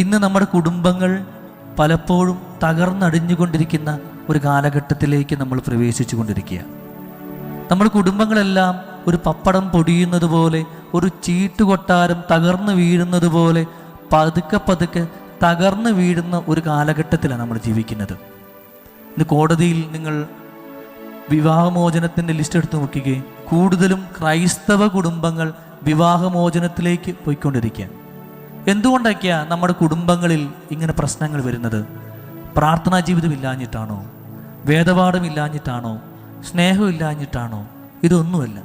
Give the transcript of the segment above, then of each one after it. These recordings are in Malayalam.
ഇന്ന് നമ്മുടെ കുടുംബങ്ങൾ പലപ്പോഴും തകർന്നടിഞ്ഞുകൊണ്ടിരിക്കുന്ന ഒരു കാലഘട്ടത്തിലേക്ക് നമ്മൾ പ്രവേശിച്ചു കൊണ്ടിരിക്കുക നമ്മുടെ കുടുംബങ്ങളെല്ലാം ഒരു പപ്പടം പൊടിയുന്നത് പോലെ ഒരു ചീട്ടുകൊട്ടാരം തകർന്നു വീഴുന്നത് പോലെ പതുക്കെ പതുക്കെ തകർന്നു വീഴുന്ന ഒരു കാലഘട്ടത്തിലാണ് നമ്മൾ ജീവിക്കുന്നത്. ഇന്ന് കോടതിയിൽ നിങ്ങൾ വിവാഹമോചനത്തിന്റെ ലിസ്റ്റ് എടുത്ത് നോക്കുകയും കൂടുതലും ക്രൈസ്തവ കുടുംബങ്ങൾ വിവാഹമോചനത്തിലേക്ക് പോയിക്കൊണ്ടിരിക്കുക. എന്തുകൊണ്ടൊക്കെയാ നമ്മുടെ കുടുംബങ്ങളിൽ ഇങ്ങനെ പ്രശ്നങ്ങൾ വരുന്നത്? പ്രാർത്ഥനാ ജീവിതം ഇല്ലാഞ്ഞിട്ടാണോ? വേദപാഠം ഇല്ലാഞ്ഞിട്ടാണോ? സ്നേഹം ഇല്ലാഞ്ഞിട്ടാണോ? ഇതൊന്നുമല്ല.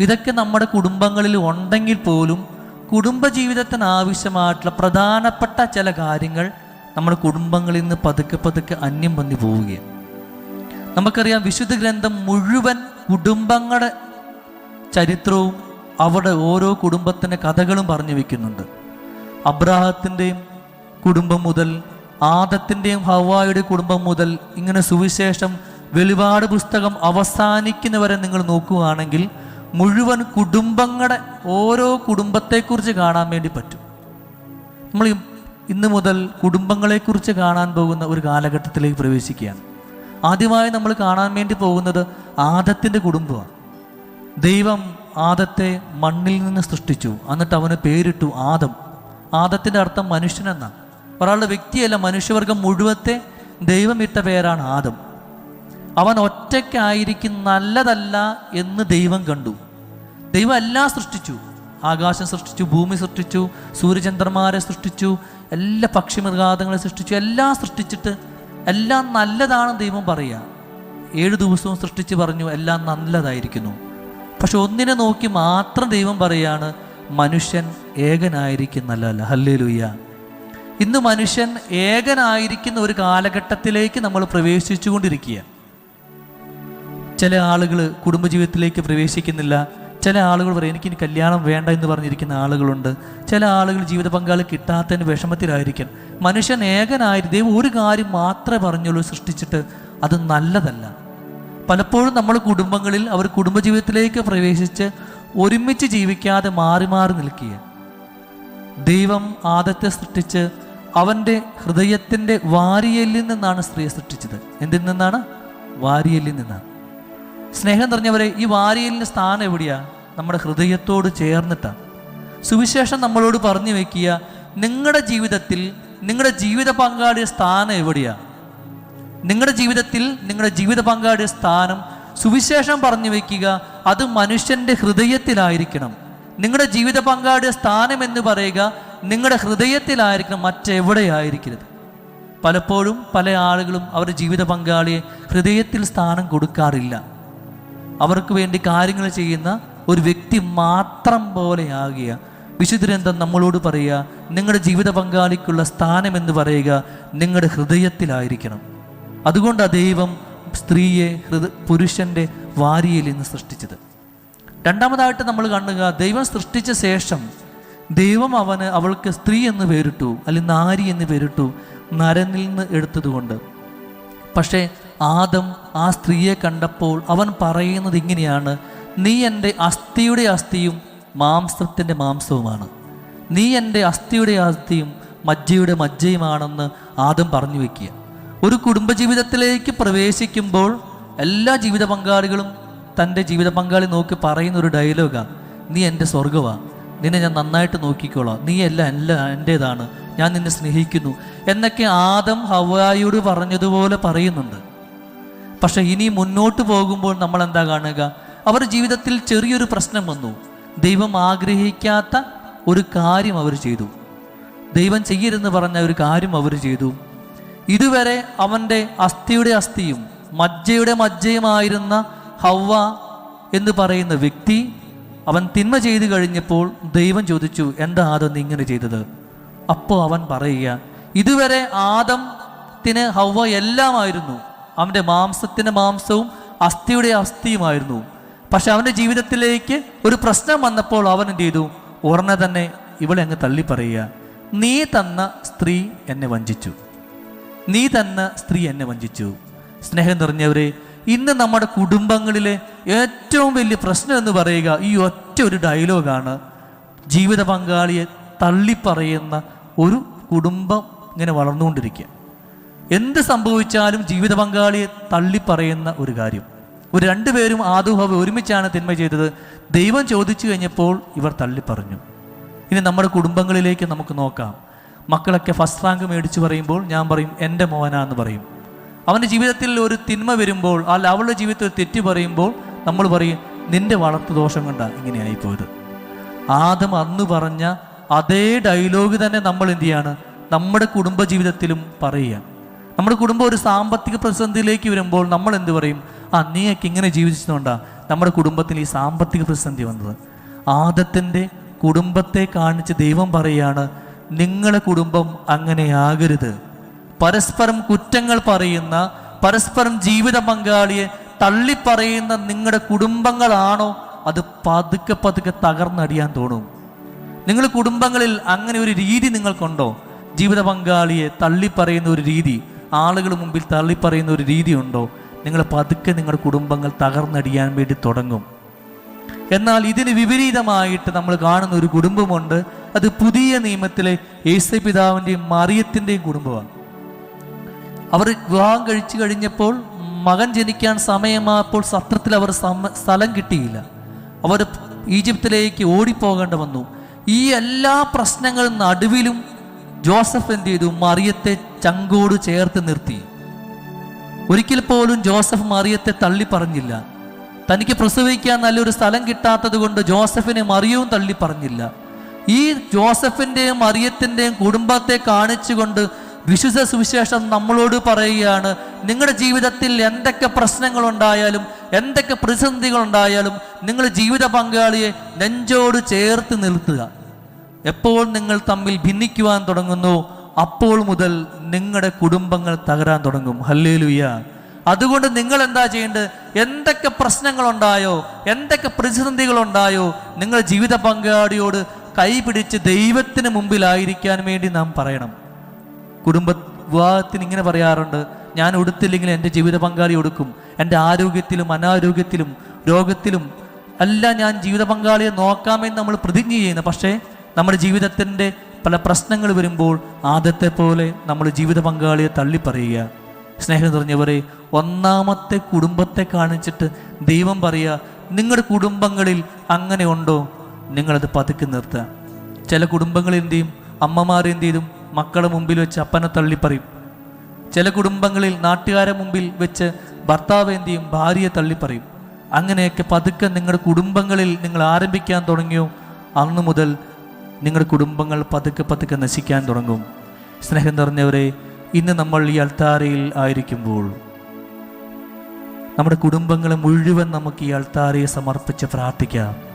ഇതൊക്കെ നമ്മുടെ കുടുംബങ്ങളിൽ ഉണ്ടെങ്കിൽ പോലും കുടുംബജീവിതത്തിന് ആവശ്യമായിട്ടുള്ള പ്രധാനപ്പെട്ട ചില കാര്യങ്ങൾ നമ്മുടെ കുടുംബങ്ങളിൽ നിന്ന് പതുക്കെ പതുക്കെ അന്യം വന്നു പോവുകയാണ്. നമുക്കറിയാം വിശുദ്ധ ഗ്രന്ഥം മുഴുവൻ കുടുംബങ്ങളുടെ ചരിത്രവും അവിടെ ഓരോ കുടുംബത്തിന്റെ കഥകളും പറഞ്ഞു വെക്കുന്നുണ്ട്. അബ്രാഹത്തിന്റെയും കുടുംബം മുതൽ ആദത്തിന്റെയും ഹവായുടെ കുടുംബം മുതൽ ഇങ്ങനെ സുവിശേഷം വെളിപാട് പുസ്തകം അവസാനിക്കുന്നവരെ നിങ്ങൾ നോക്കുകയാണെങ്കിൽ മുഴുവൻ കുടുംബങ്ങളുടെ ഓരോ കുടുംബത്തെക്കുറിച്ച് കാണാൻ വേണ്ടി പറ്റും. നമ്മൾ ഇന്ന് മുതൽ കുടുംബങ്ങളെക്കുറിച്ച് കാണാൻ പോകുന്ന ഒരു കാലഘട്ടത്തിലേക്ക് പ്രവേശിക്കുകയാണ്. ആദ്യമായി നമ്മൾ കാണാൻ വേണ്ടി പോകുന്നത് ആദത്തിന്റെ കുടുംബമാണ്. ദൈവം ആദത്തെ മണ്ണിൽ നിന്ന് സൃഷ്ടിച്ചു. എന്നിട്ട് അവന് പേരിട്ടു ആദം. ആദത്തിന്റെ അർത്ഥം മനുഷ്യനെന്നാണ് ഒരാളുടെ വ്യക്തിയല്ല മനുഷ്യവർഗം മുഴുവത്തെ ദൈവമിട്ട പേരാണ് ആദം. അവൻ ഒറ്റയ്ക്കായിരിക്കും നല്ലതല്ല എന്ന് ദൈവം കണ്ടു. ദൈവം എല്ലാം സൃഷ്ടിച്ചു. ആകാശം സൃഷ്ടിച്ചു ഭൂമി സൃഷ്ടിച്ചു സൂര്യചന്ദ്രന്മാരെ സൃഷ്ടിച്ചു എല്ലാ പക്ഷിമൃഗാതങ്ങളെ സൃഷ്ടിച്ചു എല്ലാം സൃഷ്ടിച്ചിട്ട് എല്ലാം നല്ലതാണ് ദൈവം പറയുക. ഏഴ് ദിവസവും സൃഷ്ടിച്ച് പറഞ്ഞു എല്ലാം നല്ലതായിരിക്കുന്നു. പക്ഷെ ഒന്നിനെ നോക്കി മാത്രം ദൈവം പറയാണ് മനുഷ്യൻ ഏകനായിരിക്കുന്നല്ല ഹല്ലേ ഹല്ലേ ഇന്ന് മനുഷ്യൻ ഏകനായിരിക്കുന്ന ഒരു കാലഘട്ടത്തിലേക്ക് നമ്മൾ പ്രവേശിച്ചു കൊണ്ടിരിക്കുക ചില ആളുകൾ കുടുംബജീവിതത്തിലേക്ക് പ്രവേശിക്കുന്നില്ല. ചില ആളുകൾ പറയും എനിക്ക് ഇനി കല്യാണം വേണ്ട എന്ന് പറഞ്ഞിരിക്കുന്ന ആളുകളുണ്ട്. ചില ആളുകൾ ജീവിത പങ്കാളി കിട്ടാത്തതിന് വിഷമത്തിലായിരിക്കും. മനുഷ്യൻ ഏകനായി ദൈവം ഒരു കാര്യം മാത്രമേ പറഞ്ഞുള്ളൂ സൃഷ്ടിച്ചിട്ട് അത് നല്ലതല്ല. പലപ്പോഴും നമ്മൾ കുടുംബങ്ങളിൽ അവർ കുടുംബജീവിതത്തിലേക്ക് പ്രവേശിച്ച് ഒരുമിച്ച് ജീവിക്കാതെ മാറി മാറി നിൽക്കുക ദൈവം ആദത്തെ സൃഷ്ടിച്ച് അവന്റെ ഹൃദയത്തിന്റെ വാരിയലിൽ നിന്നാണ് സ്ത്രീയെ സൃഷ്ടിച്ചത്. എന്തിൽ നിന്നാണ്? വാരിയലിൽ നിന്നാണ്. സ്നേഹം നിറഞ്ഞവരെ ഈ വാരിയലിന്റെ സ്ഥാനം എവിടെയാ? നമ്മുടെ ഹൃദയത്തോട് ചേർന്നിട്ടാണ് സുവിശേഷം നമ്മളോട് പറഞ്ഞു വെക്കുക നിങ്ങളുടെ ജീവിതത്തിൽ നിങ്ങളുടെ ജീവിത പങ്കാളിയുടെ സ്ഥാനം എവിടെയാ? നിങ്ങളുടെ ജീവിതത്തിൽ നിങ്ങളുടെ ജീവിത പങ്കാളിയുടെ സ്ഥാനം സുവിശേഷം പറഞ്ഞു വയ്ക്കുക അത് മനുഷ്യന്റെ ഹൃദയത്തിലായിരിക്കണം. നിങ്ങളുടെ ജീവിത പങ്കാളിയുടെ സ്ഥാനം എന്ന് പറയുക നിങ്ങളുടെ ഹൃദയത്തിലായിരിക്കണം മറ്റെവിടെയായിരിക്കരുത്. പലപ്പോഴും പല ആളുകളും അവരുടെ ജീവിത പങ്കാളിയെ ഹൃദയത്തിൽ സ്ഥാനം കൊടുക്കാറില്ല. അവർക്ക് വേണ്ടി കാര്യങ്ങൾ ചെയ്യുന്ന ഒരു വ്യക്തി മാത്രം പോലെയാകുക വിശുദ്ധരെന്താ നമ്മളോട് പറയുക നിങ്ങളുടെ ജീവിത പങ്കാളിക്കുള്ള സ്ഥാനം എന്ന് പറയുക നിങ്ങളുടെ ഹൃദയത്തിലായിരിക്കണം. അതുകൊണ്ടാണ് ദൈവം സ്ത്രീയെ ഹൃദ പുരുഷന്റെ വാരിയിൽ നിന്ന് സൃഷ്ടിച്ചത്. രണ്ടാമതായിട്ട് നമ്മൾ കാണുക ദൈവം സൃഷ്ടിച്ച ശേഷം ദൈവം അവന് അവൾക്ക് സ്ത്രീ എന്ന് പേരിട്ടു അല്ലെങ്കിൽ നാരി എന്ന് പേരിട്ടു നരനിൽ നിന്ന് എടുത്തതുകൊണ്ട്. പക്ഷേ ആദം ആ സ്ത്രീയെ കണ്ടപ്പോൾ അവൻ പറയുന്നത് ഇങ്ങനെയാണ് നീ എന്റെ അസ്ഥിയുടെ അസ്ഥിയും മാംസത്തിന്റെ മാംസവുമാണ്. നീ എന്റെ അസ്ഥിയുടെ അസ്ഥിയും മജ്ജയുടെ മജ്ജയുമാണെന്ന് ആദം പറഞ്ഞു വെക്കുക. ഒരു കുടുംബജീവിതത്തിലേക്ക് പ്രവേശിക്കുമ്പോൾ എല്ലാ ജീവിത പങ്കാളികളും തന്റെ ജീവിത പങ്കാളി നോക്കി പറയുന്ന ഒരു ഡയലോഗാണ് നീ എന്റെ സ്വർഗമാണ് നിന്നെ ഞാൻ നന്നായിട്ട് നോക്കിക്കോളാം. നീ എല്ലാം എല്ലാം എന്റേതാണ് ഞാൻ നിന്നെ സ്നേഹിക്കുന്നു. എന്നൊക്കെ ആദം ഹവായോട് പറഞ്ഞതുപോലെ പറയുന്നുണ്ട്. പക്ഷെ ഇനി മുന്നോട്ട് പോകുമ്പോൾ നമ്മൾ എന്താ കാണുക? അവർ ജീവിതത്തിൽ ചെറിയൊരു പ്രശ്നം വന്നു. ദൈവം ആഗ്രഹിക്കാത്ത ഒരു കാര്യം അവർ ചെയ്തു. ദൈവം ചെയ്യരുതെന്ന് പറഞ്ഞ ഒരു കാര്യം അവർ ചെയ്തു. ഇതുവരെ അവന്റെ അസ്ഥിയുടെ അസ്ഥിയും മജ്ജയുടെ മജ്ജയുമായിരുന്ന ഹവ്വ എന്ന് പറയുന്ന വ്യക്തി അവൻ തിന്മ ചെയ്തു കഴിഞ്ഞപ്പോൾ ദൈവം ചോദിച്ചു എന്താ ആദം നീ ഇങ്ങനെ ചെയ്തത്? അപ്പോൾ അവൻ പറയുക ഇതുവരെ ആദത്തിന് ഹവ്വ എല്ലാമായിരുന്നു. അവന്റെ മാംസത്തിന്റെ മാംസവും അസ്ഥിയുടെ അസ്ഥിയുമായിരുന്നു. പക്ഷെ അവന്റെ ജീവിതത്തിലേക്ക് ഒരു പ്രശ്നം വന്നപ്പോൾ അവൻ എന്ത് ചെയ്തു? ഉടനെ തന്നെ ഇവളെ അങ്ങ് തള്ളി പറയുക നീ തന്ന സ്ത്രീ എന്നെ വഞ്ചിച്ചു. നീ തന്ന സ്ത്രീ എന്നെ വഞ്ചിച്ചു. സ്നേഹം നിറഞ്ഞവരെ ഇന്ന് നമ്മുടെ കുടുംബങ്ങളിലെ ഏറ്റവും വലിയ പ്രശ്നം എന്ന് പറയുക ഈ ഒറ്റ ഒരു ഡയലോഗാണ്. ജീവിത പങ്കാളിയെ തള്ളിപ്പറയുന്ന ഒരു കുടുംബം ഇങ്ങനെ വളർന്നുകൊണ്ടിരിക്കുക. എന്ത് സംഭവിച്ചാലും ജീവിത പങ്കാളിയെ തള്ളിപ്പറയുന്ന ഒരു കാര്യം. ഒരു രണ്ടുപേരും ആദുഹവ ഒരുമിച്ചാണ് തിന്മ ചെയ്തത്. ദൈവം ചോദിച്ചു കഴിഞ്ഞപ്പോൾ ഇവർ തള്ളിപ്പറഞ്ഞു. ഇനി നമ്മുടെ കുടുംബങ്ങളിലേക്ക് നമുക്ക് നോക്കാം. മക്കളൊക്കെ ഫസ്റ്റ് റാങ്ക് മേടിച്ചു പറയുമ്പോൾ ഞാൻ പറയും എന്റെ മോനാന്ന് പറയും. അവന്റെ ജീവിതത്തിൽ ഒരു തിന്മ വരുമ്പോൾ അല്ല അവളുടെ ജീവിതത്തിൽ തെറ്റ് പറയുമ്പോൾ നമ്മൾ പറയും നിന്റെ വളർത്തു ദോഷം കൊണ്ടാണ് ഇങ്ങനെ ആയിപ്പോയത്. ആദം അന്ന് പറഞ്ഞ അതേ ഡയലോഗ് തന്നെ നമ്മൾ എന്തു ചെയ്യാണ്? നമ്മുടെ കുടുംബ ജീവിതത്തിലും പറയുക നമ്മുടെ കുടുംബം ഒരു സാമ്പത്തിക പ്രതിസന്ധിയിലേക്ക് വരുമ്പോൾ നമ്മൾ എന്ത് പറയും? ആ നീയൊക്കെ ഇങ്ങനെ ജീവിച്ചതുകൊണ്ടാണ് നമ്മുടെ കുടുംബത്തിൽ ഈ സാമ്പത്തിക പ്രതിസന്ധി വന്നത്. ആദത്തിന്റെ കുടുംബത്തെ കാണിച്ച് ദൈവം പറയാണ് നിങ്ങളുടെ കുടുംബം അങ്ങനെയാകരുത്. പരസ്പരം കുറ്റങ്ങൾ പറയുന്ന പരസ്പരം ജീവിത പങ്കാളിയെ തള്ളിപ്പറയുന്ന നിങ്ങളുടെ കുടുംബങ്ങളാണോ? അത് പതുക്കെ പതുക്കെ തകർന്നടിയാൻ തോന്നും. നിങ്ങൾ കുടുംബങ്ങളിൽ അങ്ങനെ ഒരു രീതി നിങ്ങൾക്കുണ്ടോ? ജീവിത പങ്കാളിയെ തള്ളിപ്പറയുന്ന ഒരു രീതി ആളുകൾ മുമ്പിൽ തള്ളിപ്പറയുന്ന ഒരു രീതി ഉണ്ടോ? നിങ്ങൾ പതുക്കെ നിങ്ങളുടെ കുടുംബങ്ങൾ തകർന്നടിയാൻ വേണ്ടി തുടങ്ങും. എന്നാൽ ഇതിന് വിപരീതമായിട്ട് നമ്മൾ കാണുന്ന ഒരു കുടുംബമുണ്ട്. അത് പുതിയ നിയമത്തിലെ യേശു പിതാവിന്റെയും മറിയത്തിന്റെയും കുടുംബമാണ്. അവർ വിവാഹം കഴിച്ചു കഴിഞ്ഞപ്പോൾ മകൻ ജനിക്കാൻ സമയമായപ്പോൾ സത്രത്തിൽ അവർ സ്ഥലം കിട്ടിയില്ല. അവർ ഈജിപ്തിലേക്ക് ഓടിപ്പോകേണ്ട വന്നു. ഈ എല്ലാ പ്രശ്നങ്ങളും നടുവിലും ജോസഫ് എന്ത് ചെയ്തു? മറിയത്തെ ചങ്കോട് ചേർത്ത് നിർത്തി. ഒരിക്കൽ പോലും ജോസഫ് മറിയത്തെ തള്ളി പറഞ്ഞില്ല. തനിക്ക് പ്രസവിക്കാൻ നല്ലൊരു സ്ഥലം കിട്ടാത്തത് കൊണ്ട് ജോസഫിനെ മറിയവും തള്ളി പറഞ്ഞില്ല. ഈ ജോസഫിന്റെയും മറിയത്തിന്റെയും കുടുംബത്തെ കാണിച്ചുകൊണ്ട് വിശുദ്ധ സുവിശേഷം നമ്മളോട് പറയുകയാണ് നിങ്ങളുടെ ജീവിതത്തിൽ എന്തൊക്കെ പ്രശ്നങ്ങളുണ്ടായാലും എന്തൊക്കെ പ്രതിസന്ധികളുണ്ടായാലും നിങ്ങൾ ജീവിത പങ്കാളിയെ നെഞ്ചോട് ചേർത്ത് നിർത്തുക. എപ്പോൾ നിങ്ങൾ തമ്മിൽ ഭിന്നിക്കുവാൻ തുടങ്ങുന്നു അപ്പോൾ മുതൽ നിങ്ങളുടെ കുടുംബങ്ങൾ തകരാൻ തുടങ്ങും. ഹല്ലേലൂയ. അതുകൊണ്ട് നിങ്ങൾ എന്താ ചെയ്യേണ്ടത്? എന്തൊക്കെ പ്രശ്നങ്ങളുണ്ടായോ എന്തൊക്കെ പ്രതിസന്ധികളുണ്ടായോ നിങ്ങൾ ജീവിത പങ്കാളിയോട് കൈപിടിച്ച് ദൈവത്തിന് മുമ്പിലായിരിക്കാൻ വേണ്ടി നാം പറയണം. കുടുംബ വിവാഹത്തിന് ഇങ്ങനെ പറയാറുണ്ട് ഞാൻ ഉടുത്തില്ലെങ്കിൽ എന്റെ ജീവിത പങ്കാളി ഒടുക്കും എന്റെ ആരോഗ്യത്തിലും അനാരോഗ്യത്തിലും രോഗത്തിലും അല്ല ഞാൻ ജീവിത പങ്കാളിയെ നോക്കാമെന്ന് നമ്മൾ പ്രതിജ്ഞ ചെയ്യുന്നു. പക്ഷേ നമ്മുടെ ജീവിതത്തിന്റെ പല പ്രശ്നങ്ങൾ വരുമ്പോൾ ആദ്യത്തെ പോലെ നമ്മൾ ജീവിത പങ്കാളിയെ തള്ളിപ്പറയുക. സ്നേഹം നിറഞ്ഞവരെ ഒന്നാമത്തെ കുടുംബത്തെ കാണിച്ചിട്ട് ദൈവം പറയുക നിങ്ങളുടെ കുടുംബങ്ങളിൽ അങ്ങനെ ഉണ്ടോ? നിങ്ങളത് പതുക്കി നിർത്തുക ചില കുടുംബങ്ങളിൽ എന്ത് ചെയ്യും അമ്മമാർ എന്ത് ചെയ്തും മക്കളെ മുമ്പിൽ വെച്ച് അപ്പനെ തള്ളിപ്പറയും. ചില കുടുംബങ്ങളിൽ നാട്ടുകാരെ മുമ്പിൽ വെച്ച് ഭർത്താവ് എന്ത് ചെയ്യും ഭാര്യയെ തള്ളിപ്പറയും. അങ്ങനെയൊക്കെ പതുക്കെ നിങ്ങളുടെ കുടുംബങ്ങളിൽ നിങ്ങൾ ആരംഭിക്കാൻ തുടങ്ങിയോ അന്നു മുതൽ നിങ്ങളുടെ കുടുംബങ്ങൾ പതുക്കെ പതുക്കെ നശിക്കാൻ തുടങ്ങും. സ്നേഹം നിറഞ്ഞവരെ ഇന്ന് നമ്മൾ ഈ അൾത്താരയിൽ ആയിരിക്കുമ്പോൾ നമ്മുടെ കുടുംബങ്ങളെ മുഴുവൻ നമുക്ക് ഈ അൾത്താരയെ സമർപ്പിച്ച് പ്രാർത്ഥിക്കാം.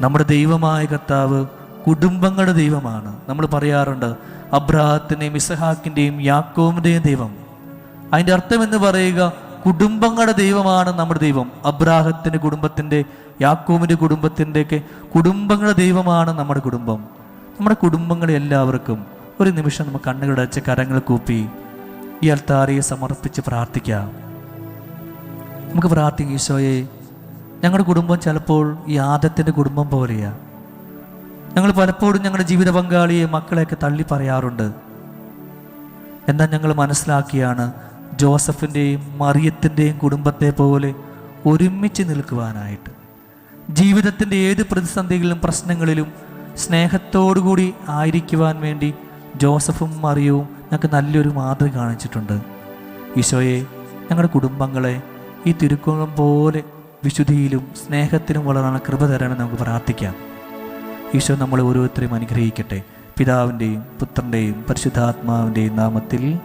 നമ്മുടെ ദൈവമായ കർത്താവ് കുടുംബങ്ങളുടെ ദൈവമാണ്. നമ്മൾ പറയാറുണ്ട് അബ്രാഹത്തിന്റെയും ഇസഹാക്കിന്റെയും യാക്കോമിന്റെയും ദൈവം. അതിന്റെ അർത്ഥം എന്ന് പറയുക കുടുംബങ്ങളുടെ ദൈവമാണ് നമ്മുടെ ദൈവം. അബ്രാഹത്തിന്റെ കുടുംബത്തിന്റെ യാക്കോമിന്റെ കുടുംബത്തിന്റെയൊക്കെ കുടുംബങ്ങളുടെ ദൈവമാണ് നമ്മുടെ കുടുംബം. നമ്മുടെ കുടുംബങ്ങളെ എല്ലാവർക്കും ഒരു നിമിഷം നമുക്ക് കണ്ണുകളടച്ച് കരങ്ങൾ കൂപ്പി ഈ അൽത്താരയെ സമർപ്പിച്ച് പ്രാർത്ഥിക്കാം. നമുക്ക് പ്രാർത്ഥിക്കാം ഈശോയെ. ഞങ്ങളുടെ കുടുംബം ചിലപ്പോൾ ഈ ആദത്തിന്റെ കുടുംബം പോലെയാണ് ഞങ്ങൾ പലപ്പോഴും ഞങ്ങളുടെ ജീവിത പങ്കാളിയെ മക്കളെയൊക്കെ തള്ളി പറയാറുണ്ട്. എന്നാൽ ഞങ്ങൾ മനസ്സിലാക്കിയാണ് ജോസഫിന്റെയും മറിയത്തിന്റെയും കുടുംബത്തെ പോലെ ഒരുമിച്ച് നിൽക്കുവാനായിട്ട്. ജീവിതത്തിന്റെ ഏത് പ്രതിസന്ധികളിലും പ്രശ്നങ്ങളിലും സ്നേഹത്തോടുകൂടി ആയിരിക്കുവാൻ വേണ്ടി ജോസഫും മറിയവും ഞങ്ങൾക്ക് നല്ലൊരു മാതൃക കാണിച്ചിട്ടുണ്ട്. ഈശോയെ ഞങ്ങളുടെ കുടുംബങ്ങളെ ഈ തിരുക്കുളം പോലെ വിശുദ്ധിയിലും സ്നേഹത്തിലും വളരാൻ കൃപ തരണമെന്ന് നമുക്ക് പ്രാർത്ഥിക്കാം. ഈശോ നമ്മളെ ഓരോരുത്തരെയും അനുഗ്രഹിക്കട്ടെ. പിതാവിന്റെയും പുത്രന്റെയും പരിശുദ്ധാത്മാവിന്റെയും നാമത്തിൽ